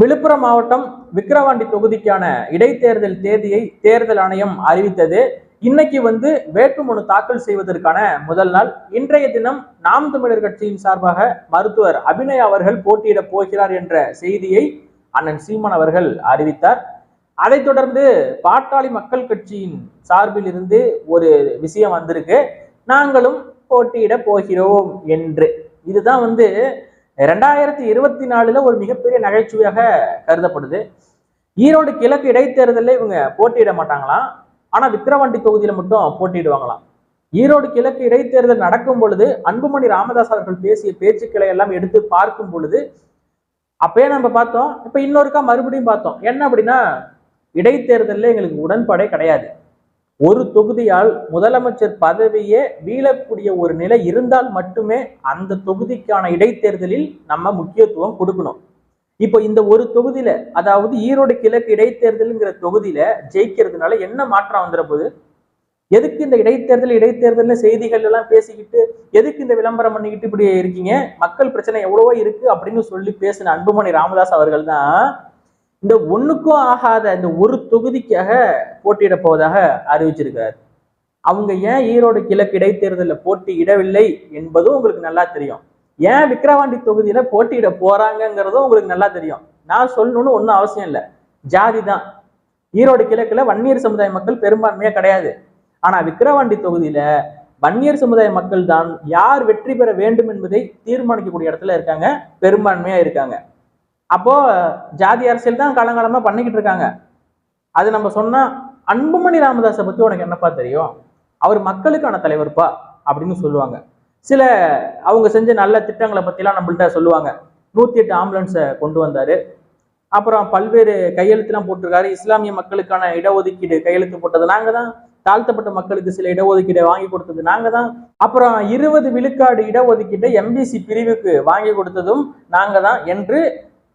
விழுப்புரம் மாவட்டம் விக்கிரவாண்டி தொகுதிக்கான இடைத்தேர்தல் தேதியை தேர்தல் ஆணையம் அறிவித்தது. இன்னைக்கு வந்து வேட்புமனு தாக்கல் செய்வதற்கான முதல் நாள். இன்றைய தினம் நாம் தமிழர் கட்சியின் சார்பாக மருத்துவர் அபிநயா அவர்கள் போட்டியிட போகிறார் என்ற செய்தியை அண்ணன் சீமான் அவர்கள் அறிவித்தார். அதைத் தொடர்ந்து பாட்டாளி மக்கள் கட்சியின் சார்பில் இருந்து ஒரு விஷயம் வந்திருக்கு. நாங்களும் போட்டியிட போகிறோம் என்று. இதுதான் வந்து ரெண்டாயிரத்தி இருபத்தி நாலுல ஒரு மிகப்பெரிய நகைச்சுவையாக கருதப்படுது. ஈரோடு கிழக்கு இடைத்தேர்தலில் இவங்க போட்டியிட மாட்டாங்களாம். ஆனா விக்கிரவாண்டி தொகுதியில மட்டும் போட்டியிடுவாங்களாம். ஈரோடு கிழக்கு இடைத்தேர்தல் நடக்கும் பொழுது அன்புமணி ராமதாஸ் அவர்கள் பேசிய பேச்சுக்களை எல்லாம் எடுத்து பார்க்கும் பொழுது அப்பயே நம்ம பார்த்தோம் இப்ப இன்னொருக்கா மறுபடியும் பார்த்தோம். என்ன அப்படின்னா இடைத்தேர்தலில் எங்களுக்கு உடன்பாடே கிடையாது. ஒரு தொகுதியால் முதலமைச்சர் பதவியே வீழக்கூடிய ஒரு நிலை இருந்தால் மட்டுமே அந்த தொகுதிக்கான இடைத்தேர்தலில் நம்ம முக்கியத்துவம் கொடுக்கணும். இப்போ இந்த ஒரு தொகுதியில அதாவது ஈரோடு கிழக்கு இடைத்தேர்தலுங்கிற தொகுதியில ஜெயிக்கிறதுனால என்ன மாற்றம் வந்துட போகுது? எதுக்கு இந்த இடைத்தேர்தல் இடைத்தேர்தல்னு செய்திகள் எல்லாம் பேசிக்கிட்டு எதுக்கு இந்த விளம்பரம் பண்ணிக்கிட்டு இப்படி இருக்கீங்க? மக்கள் பிரச்சனை எவ்வளவோ இருக்கு அப்படின்னு சொல்லி பேசின அன்புமணி ராமதாஸ் அவர்கள் தான் இந்த ஒண்ணுக்கும் ஆகாத இந்த ஒரு தொகுதிக்காக போட்டியிட போவதாக அறிவிச்சிருக்கிறார் அவங்க ஏன் ஈரோடு கிழக்கு இடைத்தேர்தலில் போட்டியிடவில்லை என்பதும் உங்களுக்கு நல்லா தெரியும். ஏன் விக்கிரவாண்டி தொகுதியில போட்டியிட போறாங்கங்கிறதும் உங்களுக்கு நல்லா தெரியும். நான் சொல்லணும்னு ஒன்றும் அவசியம் இல்லை. ஜாதி தான். ஈரோடு கிழக்குல வன்னியர் சமுதாய மக்கள் பெரும்பான்மையா கிடையாது. ஆனா விக்கிரவாண்டி தொகுதியில வன்னியர் சமுதாய மக்கள் தான் யார் வெற்றி பெற வேண்டும் என்பதை தீர்மானிக்கக்கூடிய இடத்துல இருக்காங்க. பெரும்பான்மையா இருக்காங்க. அப்போது ஜாதி அரசியல் தான் காலங்காலமாக பண்ணிக்கிட்டு இருக்காங்க. அது நம்ம சொன்னால் அன்புமணி ராமதாஸை பற்றி உனக்கு என்னப்பா தெரியும்? அவர் மக்களுக்கான தலைவர்ப்பா? அப்படின்னு சொல்லுவாங்க. சில அவங்க செஞ்ச நல்ல திட்டங்களை பற்றிலாம் நம்மள்ட்ட சொல்லுவாங்க. நூற்றி எட்டு ஆம்புலன்ஸை கொண்டு வந்தார். அப்புறம் பல்வேறு கையெழுத்துலாம் போட்டிருக்காரு. இஸ்லாமிய மக்களுக்கான இடஒதுக்கீடு கையெழுத்து போட்டது. நாங்கள் தான் தாழ்த்தப்பட்ட மக்களுக்கு சில இடஒதுக்கீடை வாங்கி கொடுத்தது. நாங்கள் தான். அப்புறம் இருபது விழுக்காடு இடஒதுக்கீட்டை எம்பிசி பிரிவுக்கு வாங்கி கொடுத்ததும் நாங்கள் தான் என்று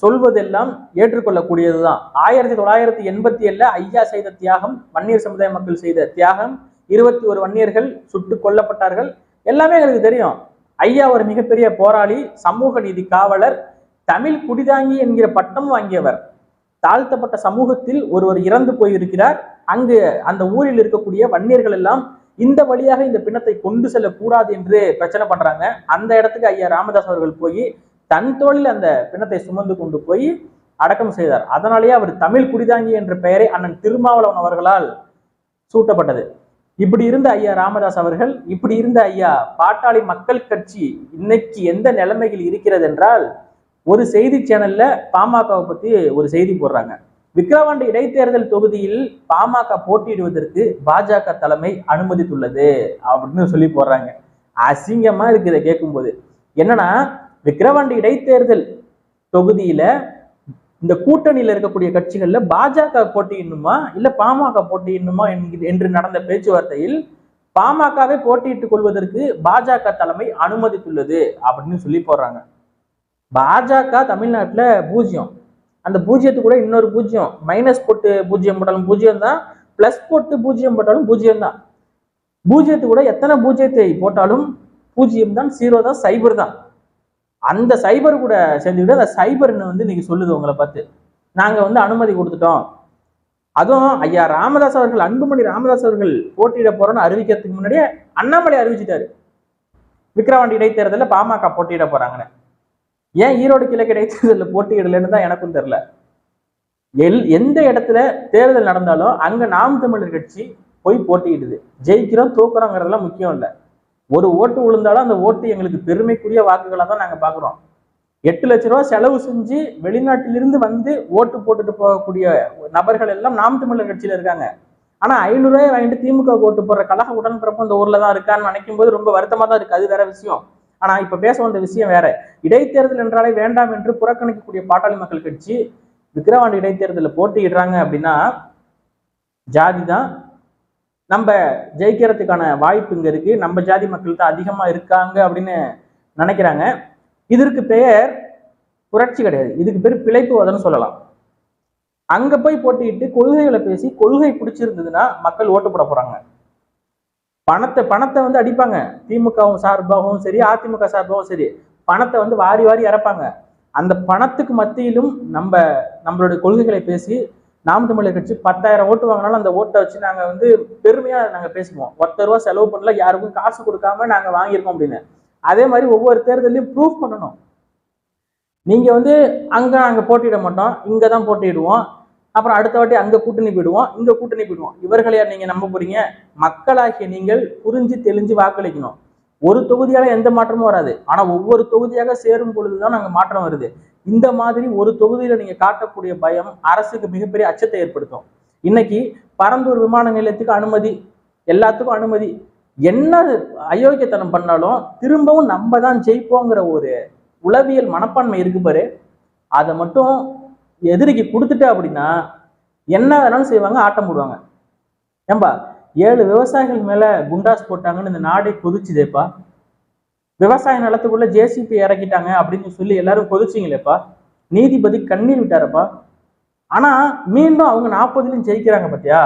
சொல்வதெல்லாம் ஏற்றுக்கொள்ளக்கூடியதுதான். ஆயிரத்தி தொள்ளாயிரத்தி எண்பத்தி ஏழுல ஐயா செய்த தியாகம் வன்னியர் சமுதாய மக்கள் செய்த தியாகம் இருபத்தி ஒரு வன்னியர்கள் சுட்டு கொல்லப்பட்டார்கள். எல்லாமே எங்களுக்கு தெரியும். ஐயா ஒரு மிகப்பெரிய போராளி சமூக நீதி காவலர் தமிழ் குடிதாங்கி என்கிற பட்டம் வாங்கியவர். தாழ்த்தப்பட்ட சமூகத்தில் ஒருவர் இறந்து போயிருக்கிறார். அங்கு அந்த ஊரில் இருக்கக்கூடிய வன்னியர்கள் எல்லாம் இந்த வழியாக இந்த பிணத்தை கொண்டு செல்லக்கூடாது என்று பிரச்சனை பண்றாங்க. அந்த இடத்துக்கு ஐயா ராமதாஸ் அவர்கள் போய் தன் தோளில் அந்த பிணத்தை சுமந்து கொண்டு போய் அடக்கம் செய்தார். அதனாலேயே அவர் தமிழ் குடிதாங்கி என்ற பெயரை அண்ணன் திருமாவளவன் அவர்களால் சூட்டப்பட்டது. இப்படி இருந்த ஐயா ராமதாஸ் அவர்கள் இப்படி இருந்த ஐயா பாட்டாளி மக்கள் கட்சி இன்னைக்கு எந்த நிலைமையில் இருக்கிறது என்றால் ஒரு செய்தி சேனல்ல பாமகவை பத்தி ஒரு செய்தி போடுறாங்க. விக்கிரவாண்டி இடைத்தேர்தல் தொகுதியில் பாமக போட்டியிடுவதற்கு பாஜக தலைமை அனுமதித்துள்ளது அப்படின்னு சொல்லி போடுறாங்க. அசிங்கமா இருக்கு இதை கேட்கும்போது. என்னன்னா விக்கிரவாண்டி இடைத்தேர்தல் தொகுதியில இந்த கூட்டணியில இருக்கக்கூடிய கட்சிகள்ல பாஜக போட்டியிடணுமா இல்ல பாமக போட்டியிடணுமா என்று நடந்த பேச்சுவார்த்தையில் பாமகவை போட்டியிட்டுக் கொள்வதற்கு பாஜக தலைமை அனுமதித்துள்ளது அப்படின்னு சொல்லி போடுறாங்க. பாஜக தமிழ்நாட்டுல பூஜ்ஜியம். அந்த பூஜ்ஜியத்துக்கு கூட இன்னொரு பூஜ்ஜியம். மைனஸ் போட்டு பூஜ்ஜியம் போட்டாலும் பூஜ்ஜியம் தான் பிளஸ் போட்டு பூஜ்ஜியம் போட்டாலும் பூஜ்ஜியம் தான். பூஜ்ஜியத்துக்கு கூட எத்தனை பூஜ்ஜியத்தை போட்டாலும் பூஜ்ஜியம் தான் ஜீரோ தான் சைபர் தான். அந்த சைபர் கூட சேர்ந்துக்கிட்டு அந்த சைபர்னு வந்து இன்னைக்கு சொல்லுது உங்களை பார்த்து. நாங்க வந்து அனுமதி கொடுத்துட்டோம். அதுவும் ஐயா ராமதாஸ் அவர்கள் அன்புமணி ராமதாஸ் அவர்கள் போட்டியிட போறோம்னு அறிவிக்கிறதுக்கு முன்னாடியே அண்ணாமலை அறிவிச்சிட்டாரு. விக்கிரவாண்டி இடைத்தேர்தலில் பாமக போட்டியிட போறாங்கன்னு. ஏன் ஈரோடு கிழக்கு இடைத்தேர்தலில் போட்டியிடலன்னு தான் எனக்கும் தெரியல. எல் எந்த இடத்துல தேர்தல் நடந்தாலும் அங்க நாம் தமிழர் கட்சி போய் போட்டியிடுது. ஜெயிக்கிறோம் தூக்குறோங்கிறதெல்லாம் முக்கியம் இல்லை. ஒரு ஓட்டு விழுந்தாலும் அந்த ஓட்டு எங்களுக்கு பெருமைக்குரிய வாக்குகளை தான் நாங்க பாக்குறோம் எட்டு லட்ச ரூபா செலவு செஞ்சு வெளிநாட்டிலிருந்து வந்து ஓட்டு போட்டுட்டு போகக்கூடிய நபர்கள் எல்லாம் நாம் தமிழர் கட்சியில இருக்காங்க. ஆனா ஐநூறு ரூபாய் வாங்கிட்டு திமுக ஓட்டு போடுற கழக உடன்பிறப்பு இந்த ஊரில் தான் இருக்கான்னு நினைக்கும் போது ரொம்ப வருத்தமாக தான் இருக்கு. அது வேற விஷயம். ஆனா இப்ப பேச வந்த விஷயம் வேற. இடைத்தேர்தல் என்றாலே வேண்டாம் என்று புறக்கணிக்கக்கூடிய பாட்டாளி மக்கள் கட்சி விக்கிரவாண்டி இடைத்தேர்தலில் போட்டியிடுறாங்க அப்படின்னா ஜாதி தான் நம்ம ஜெயிக்கிறதுக்கான வாய்ப்பு இங்க இருக்கு. நம்ம ஜாதி மக்கள் தான் அதிகமா இருக்காங்க அப்படின்னு நினைக்கிறாங்க. இதற்கு பெயர் புரட்சி கிடையாது. இதுக்கு பேர் பிழைப்புவாதம்னு சொல்லலாம். அங்க போய் போட்டிக்கிட்டு கொள்கைகளை பேசி கொள்கை பிடிச்சிருந்ததுன்னா மக்கள் ஓட்டு போட போறாங்க. பணத்தை பணத்தை வந்து அடிப்பாங்க. திமுகவும் சார்பாகவும் சரி அதிமுக சார்பாகவும் சரி. பணத்தை வந்து வாரி வாரி இறப்பாங்க. அந்த பணத்துக்கு மத்தியிலும் நம்ம நம்மளுடைய கொள்கைகளை பேசி நாம் தமிழர் கட்சி பத்தாயிரம் ஓட்டு வாங்கினாலும் அந்த ஓட்டை வச்சு நாங்க வந்து பெருமையா நாங்க பேசுவோம். ஒருத்தர் ரூபா செலவு பண்ணல யாருக்கும் காசு கொடுக்காம நாங்க வாங்கியிருக்கோம் அப்படின்னு. அதே மாதிரி ஒவ்வொரு தேர்தலையும் ப்ரூஃப் பண்ணணும். நீங்க வந்து அங்க அங்கே போட்டியிட மாட்டோம் இங்கே தான் போட்டியிடுவோம். அப்புறம் அடுத்த வாட்டி அங்க கூட்டணி போயிடுவோம் இங்க கூட்டணி போயிடுவோம். இவர்களையா நீங்க நம்ப போறீங்க? மக்களாகிய நீங்கள் புரிஞ்சு தெளிஞ்சு வாக்களிக்கணும். ஒரு தொகுதியால எந்த மாற்றமும் வராது. ஆனா ஒவ்வொரு தொகுதியாக சேரும் பொழுதுதான் அங்க மாற்றம் வருது. இந்த மாதிரி ஒரு தொகுதியில நீங்க காட்டக்கூடிய பயம் அரசுக்கு மிகப்பெரிய அச்சத்தை ஏற்படுத்தும். இன்னைக்கு பரந்தூர் விமான நிலையத்துக்கு அனுமதி எல்லாத்துக்கும் அனுமதி. என்ன அயோக்கியத்தனம் பண்ணாலும் திரும்பவும் நம்ம தான் ஜெயிப்போங்கிற ஒரு உளவியல் மனப்பான்மை இருக்கு பாரு. அதை மட்டும் எதிரிக்கு கொடுத்துட்டா அப்படின்னா என்ன வேணாலும் செய்வாங்க ஆட்டம் போடுவாங்க. ஏம்பா ஏழு விவசாயிகள் மேலே குண்டாஸ் போட்டாங்கன்னு இந்த நாடே கொதிச்சுதேப்பா. விவசாய நிலத்துக்குள்ள ஜேசிபி இறக்கிட்டாங்க அப்படின்னு சொல்லி எல்லாரும் கொதிச்சிங்களேப்பா. நீதிபதி கண்ணீர் விட்டாரப்பா. ஆனா மீண்டும் அவங்க நாற்பதுலையும் ஜெயிக்கிறாங்க பாத்தியா?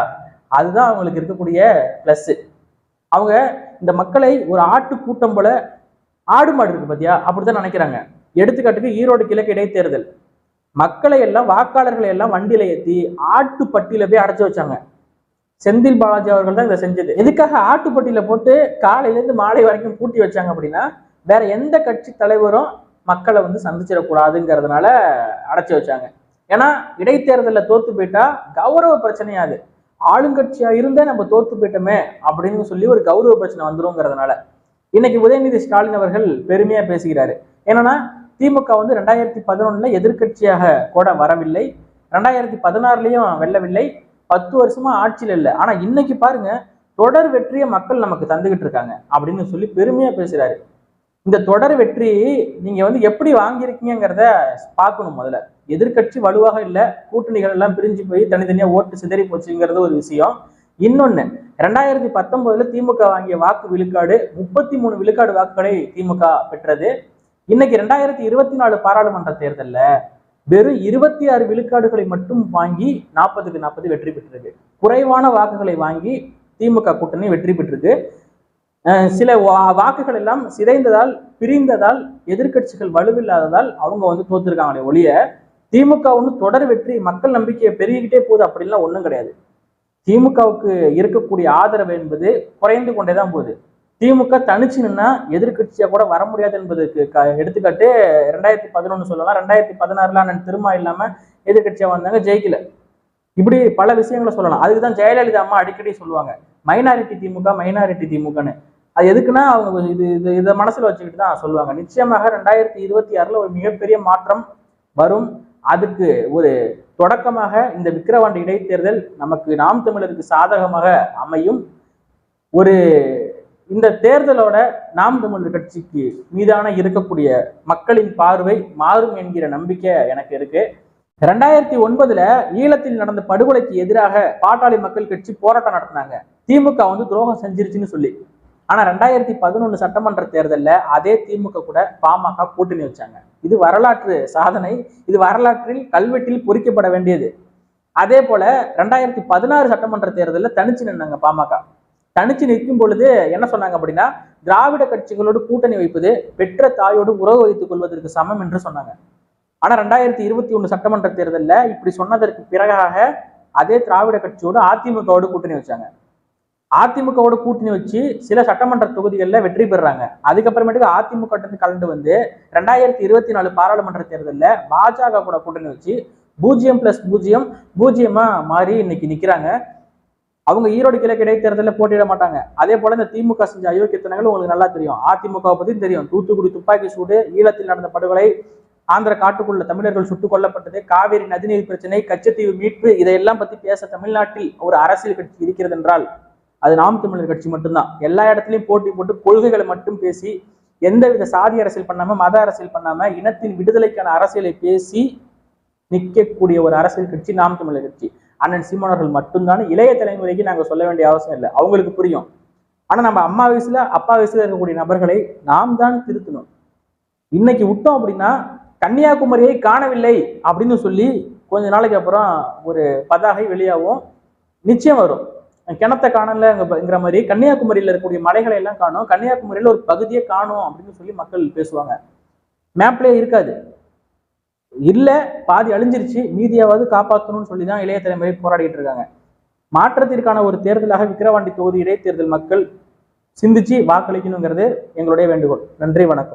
அதுதான் அவங்களுக்கு இருக்கக்கூடிய பிளஸ் அவங்க இந்த மக்களை ஒரு ஆட்டு கூட்டம் போல ஆடு மாடு இருக்கு பாத்தியா? அப்படிதான் நினைக்கிறாங்க. எடுத்துக்காட்டுக்கு ஈரோடு கிழக்கு இடைத்தேர்தல். மக்களை எல்லாம் வாக்காளர்களை எல்லாம் வண்டியில ஏத்தி ஆட்டுப்பட்டியில போய் அடைச்சு வச்சாங்க. செந்தில் பாலாஜி அவர்கள் தான் இதை செஞ்சது. எதுக்காக ஆட்டுப்பட்டியில போட்டு காலையிலேருந்து மாலை வரைக்கும் பூட்டி வச்சாங்க அப்படின்னா வேற எந்த கட்சி தலைவரும் மக்களை வந்து சந்திச்சிடக்கூடாதுங்கிறதுனால அடைச்சி வச்சாங்க. ஏன்னா இடைத்தேர்தலில் தோத்து போயிட்டா கௌரவ பிரச்சனையாது ஆளுங்கட்சியா இருந்தே நம்ம தோத்து போயிட்டோமே அப்படின்னு சொல்லி ஒரு கௌரவ பிரச்சனை வந்துருங்கிறதுனால. இன்னைக்கு உதயநிதி ஸ்டாலின் அவர்கள் பெருமையா பேசுகிறாரு. என்னன்னா திமுக வந்து ரெண்டாயிரத்தி பதினொன்னுல எதிர்க்கட்சியாக கூட வரவில்லை. ரெண்டாயிரத்தி பதினாறுலயும் வெல்லவில்லை. பத்து வருஷமா ஆட்சியில் இல்லை. ஆனா இன்னைக்கு பாருங்க தொடர் வெற்றியை மக்கள் நமக்கு தந்துகிட்டு இருக்காங்க அப்படின்னு சொல்லி பெருமையா பேசுறாரு. இந்த தொடர் வெற்றி நீங்க வந்து எப்படி வாங்கியிருக்கீங்கிறத பார்க்கணும் முதல்ல. எதிர்க்கட்சி வலுவாக இல்லை கூட்டணிகள் எல்லாம் பிரிஞ்சு போய் தனித்தனியா ஓட்டு சிதறி போச்சுங்கிறது ஒரு விஷயம். இன்னொன்னு ரெண்டாயிரத்தி பத்தொன்பதுல திமுக வாங்கிய வாக்கு விழுக்காடு முப்பத்தி மூணு விழுக்காடு வாக்குகளை திமுக பெற்றது. இன்னைக்கு ரெண்டாயிரத்தி இருபத்தி நாலு பாராளுமன்ற தேர்தலில் வெறும் இருபத்தி ஆறு விழுக்காடுகளை மட்டும் வாங்கி நாற்பதுக்கு நாற்பது வெற்றி பெற்றிருக்கு. குறைவான வாக்குகளை வாங்கி திமுக கூட்டணி வெற்றி பெற்றிருக்கு. சில வா- வாக்குகள் எல்லாம் சிதைந்ததால் பிரிந்ததால் எதிர்க்கட்சிகள் வலுவில்லாததால் அவங்க வந்து தோத்துருக்காங்களே ஒழிய திமுக ஒன்று தொடர் வெற்றி மக்கள் நம்பிக்கையை பெருகிக்கிட்டே போகுது அப்படின்லாம் ஒன்றும் கிடையாது. திமுகவுக்கு இருக்கக்கூடிய ஆதரவு என்பது குறைந்து கொண்டே தான் போகுது. திமுக தனிச்சு நின்னா எதிர்க்கட்சியா கூட வர முடியாது என்பதற்கு க- எடுத்துக்காட்டு ரெண்டாயிரத்தி பதினொன்னு சொல்லலாம். ரெண்டாயிரத்தி பதினாறுல அண்ணன் திருமா இல்லாம எதிர்க்கட்சியா வந்தாங்க ஜெயிக்கல. இப்படி பல விஷயங்களை சொல்லலாம். அதுக்கு தான் ஜெயலலிதா அம்மா அடிக்கடி சொல்லுவாங்க. மைனாரிட்டி திமுக மைனாரிட்டி திமுகன்னு. அது எதுக்குன்னா அவங்க இது இது இதை மனசுல வச்சுக்கிட்டு தான் சொல்லுவாங்க. நிச்சயமாக ரெண்டாயிரத்தி இருபத்தி ஆறுல ஒரு மிகப்பெரிய மாற்றம் வரும். அதுக்கு ஒரு தொடக்கமாக இந்த விக்கிரவாண்டி இடைத்தேர்தல் நமக்கு நாம் தமிழருக்கு சாதகமாக அமையும். ஒரு இந்த தேர்தலோட நாம் தமிழர் கட்சிக்கு மீதான இருக்கக்கூடிய மக்களின் பார்வை மாறும் என்கிற நம்பிக்கை எனக்கு இருக்கு. ரெண்டாயிரத்தி ஒன்பதுல ஈழத்தில் நடந்த படுகொலைக்கு எதிராக பாட்டாளி மக்கள் கட்சி போராட்டம் நடத்தினாங்க. திமுக வந்து துரோகம் செஞ்சிருச்சுன்னு சொல்லி. ஆனா ரெண்டாயிரத்தி பதினொன்னு சட்டமன்ற தேர்தலில் அதே திமுக கூட பாமக கூட்டணி வச்சாங்க. இது வரலாற்று சாதனை. இது வரலாற்றில் கல்வெட்டில் பொறிக்கப்பட வேண்டியது. அதே போல ரெண்டாயிரத்தி பதினாறு சட்டமன்ற தேர்தலில் தனிச்சு நின்னாங்க பாமக. தனிச்சு நிற்கும் பொழுது என்ன சொன்னாங்க அப்படின்னா திராவிட கட்சிகளோடு கூட்டணி வைப்பது பெற்ற தாயோடு உறவு வைத்துக் கொள்வதற்கு சமம் என்று சொன்னாங்க. ஆனா ரெண்டாயிரத்தி இருபத்தி ஒண்ணு சட்டமன்ற தேர்தலில் இப்படி சொன்னதற்கு பிறகாக அதே திராவிட கட்சியோடு அதிமுகவோடு கூட்டணி வச்சாங்க. அதிமுகவோட கூட்டணி வச்சு சில சட்டமன்ற தொகுதிகளில் வெற்றி பெறுறாங்க அதுக்கப்புறமேட்டுக்கு அதிமுக கலந்து வந்து ரெண்டாயிரத்தி இருபத்தி நாலு பாராளுமன்ற தேர்தலில் பாஜக கூட கூட்டணி வச்சு பூஜ்ஜியம் பிளஸ் பூஜ்ஜியம் பூஜ்ஜியமா மாறி இன்னைக்கு நிற்கிறாங்க அவங்க ஈரோடு கிழக்கு இடைத்தேர்தலில் போட்டியிட மாட்டாங்க. அதே போல இந்த திமுக செஞ்ச அயோக்கியத்தனங்கள் உங்களுக்கு நல்லா தெரியும். அதிமுகவை பத்தியும் தெரியும். தூத்துக்குடி துப்பாக்கி சூடு ஈழத்தில் நடந்த படுகொலை ஆந்திர காட்டுக்குள்ள தமிழர்கள் சுட்டுக் கொல்லப்பட்டது காவிரி நதிநீர் பிரச்சனை கச்சத்தீவு மீட்பு இதையெல்லாம் பத்தி பேச தமிழ்நாட்டில் ஒரு அரசியல் கட்சி இருக்கிறது என்றால் அது நாம் தமிழர் கட்சி மட்டும்தான். எல்லா இடத்துலையும் போட்டி போட்டு கொள்கைகளை மட்டும் பேசி எந்தவித சாதி அரசியல் பண்ணாம மத அரசியல் பண்ணாம இனத்தின் விடுதலைக்கான அரசியலை பேசி நிற்கக்கூடிய ஒரு அரசியல் கட்சி நாம் தமிழர் கட்சி. அண்ணன் சீமானவர்கள் மட்டும்தான் இளைய தலைமுறைக்கு நாங்கள் சொல்ல வேண்டிய அவசியம் இல்லை. அவங்களுக்கு புரியும். ஆனால் நம்ம அம்மா வயசுல அப்பா வயசுல இருக்கக்கூடிய நபர்களை நாம் தான் திருத்தணும். இன்னைக்கு விட்டோம் அப்படின்னா கன்னியாகுமரியை காணவில்லை அப்படின்னு சொல்லி கொஞ்ச நாளைக்கு அப்புறம் ஒரு பதாகை வெளியாகும். நிச்சயம் வரும். கிணத்த காணலங்கிற மாதிரி கன்னியாகுமரியில் இருக்கக்கூடிய மலைகளை எல்லாம் காணும். கன்னியாகுமரியில் ஒரு பகுதியை காணும் அப்படின்னு சொல்லி மக்கள் பேசுவாங்க. மேப்லேயே இருக்காது. இல்ல பாதி அழிஞ்சிருச்சு மீதியாவது காப்பாற்றணும்னு சொல்லி தான் இளைய தலைமுறை போராடிட்டு இருக்காங்க. மாற்றத்திற்கான ஒரு தேர்தலாக விக்கிரவாண்டி தொகுதி இடைத்தேர்தல் மக்கள் சிந்திச்சு வாக்களிக்கணுங்கிறது எங்களுடைய வேண்டுகோள். நன்றி வணக்கம்.